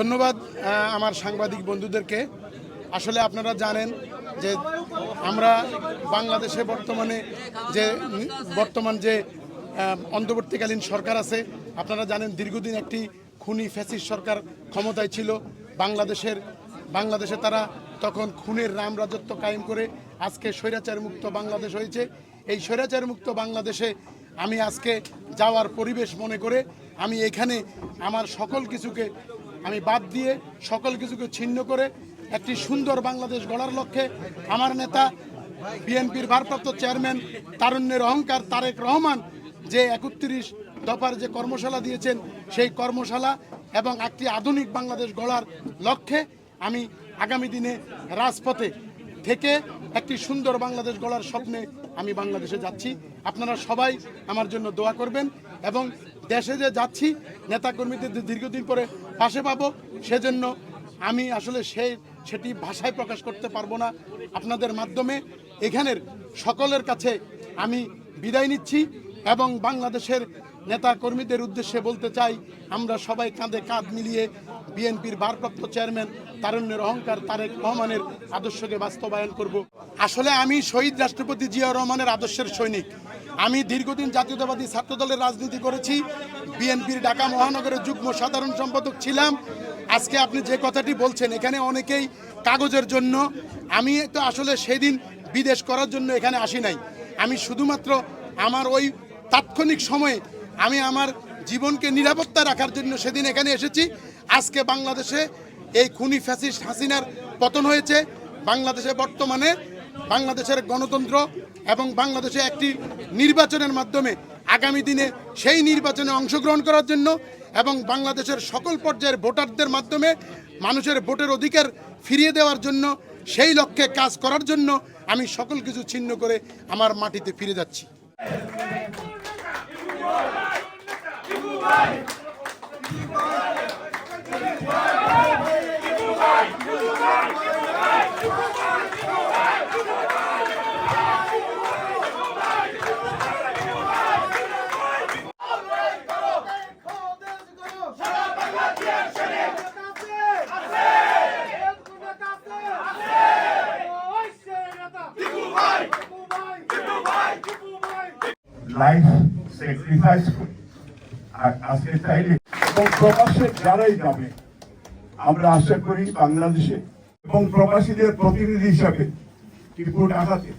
ধন্যবাদ আমার সাংবাদিক বন্ধুদেরকে। আসলে আপনারা জানেন যে আমরা বাংলাদেশে বর্তমানে যে, বর্তমান যে অন্তর্বর্তীকালীন সরকার আছে, আপনারা জানেন দীর্ঘদিন একটি খুনি ফ্যাসিস্ট সরকার ক্ষমতায় ছিল। বাংলাদেশের, বাংলাদেশে তারা তখন খুনের রাম রাজত্ব কায়েম করে আজকে স্বৈরাচার মুক্ত বাংলাদেশ হয়েছে। এই স্বৈরাচার মুক্ত বাংলাদেশে আমি আজকে যাওয়ার পরিবেশ মনে করে আমি এখানে আমার সকল কিছুকে আমি বাদ দিয়ে সকল কিছুকে ছিন্ন করে একটি সুন্দর বাংলাদেশ গড়ার লক্ষ্যে আমার নেতা, বিএনপির ভারপ্রাপ্ত চেয়ারম্যান তারুণ্যের অহংকার তারেক রহমান যে একত্রিশ দফার যে কর্মশালা দিয়েছেন, সেই কর্মশালা এবং একটি আধুনিক বাংলাদেশ গড়ার লক্ষ্যে আমি আগামী দিনে রাজপথে থেকে একটি সুন্দর বাংলাদেশ গড়ার স্বপ্নে আমি বাংলাদেশে যাচ্ছি। আপনারা সবাই আমার জন্য দোয়া করবেন এবং দেশে যে যাচ্ছি, নেতাকর্মীদের দীর্ঘদিন পরে পাশে পাবো, সেজন্য আমি আসলে সে, সেটি ভাষায় প্রকাশ করতে পারব না। আপনাদের মাধ্যমে এখানের সকলের কাছে আমি বিদায় নিচ্ছি এবং বাংলাদেশের নেতা কর্মীদের উদ্দেশ্যে বলতে চাই, আমরা সবাই কাঁধে কাঁধ মিলিয়ে বিএনপির ভারপ্রাপ্ত চেয়ারম্যান তারুণ্যের অহংকার তারেক রহমানের আদর্শকে বাস্তবায়ন করব। আসলে আমি শহীদ রাষ্ট্রপতি জিয়া রহমানের আদর্শের সৈনিক। আমি দীর্ঘদিন জাতীয়তাবাদী ছাত্র দলের রাজনীতি করেছি, বিএনপির ঢাকা মহানগরের যুগ্ম সাধারণ সম্পাদক ছিলাম। আজকে আপনি যে কথাটি বলছেন, এখানে অনেকেই কাগজের জন্য। আমি তো আসলে সেদিন বিদেশ করার জন্য এখানে আসি নাই। আমি শুধুমাত্র আমার ওই তাৎক্ষণিক সময়ে আমি আমার জীবনকে নিরাপত্তা রাখার জন্য সেদিন এখানে এসেছি। আজকে বাংলাদেশে এই খুনি ফ্যাসিস্ট হাসিনার পতন হয়েছে। বাংলাদেশে বর্তমানে বাংলাদেশের গণতন্ত্র এবং বাংলাদেশে একটি নির্বাচনের মাধ্যমে আগামী দিনে সেই নির্বাচনে অংশগ্রহণ করার জন্য এবং বাংলাদেশের সকল পর্যায়ের ভোটারদের মাধ্যমে মানুষের ভোটের অধিকার ফিরিয়ে দেওয়ার জন্য, সেই লক্ষ্যে কাজ করার জন্য আমি সকল কিছু ছিন্ন করে আমার মাটিতে ফিরে যাচ্ছি। লাইফ স্যাক্রিফাইস করি আর আজকে চাইলে এবং প্রবাসে যারাই যাবে আমরা আশা করি বাংলাদেশে এবং প্রবাসীদের প্রতিনিধি হিসাবে ত্রিপুরা ঢাকাতে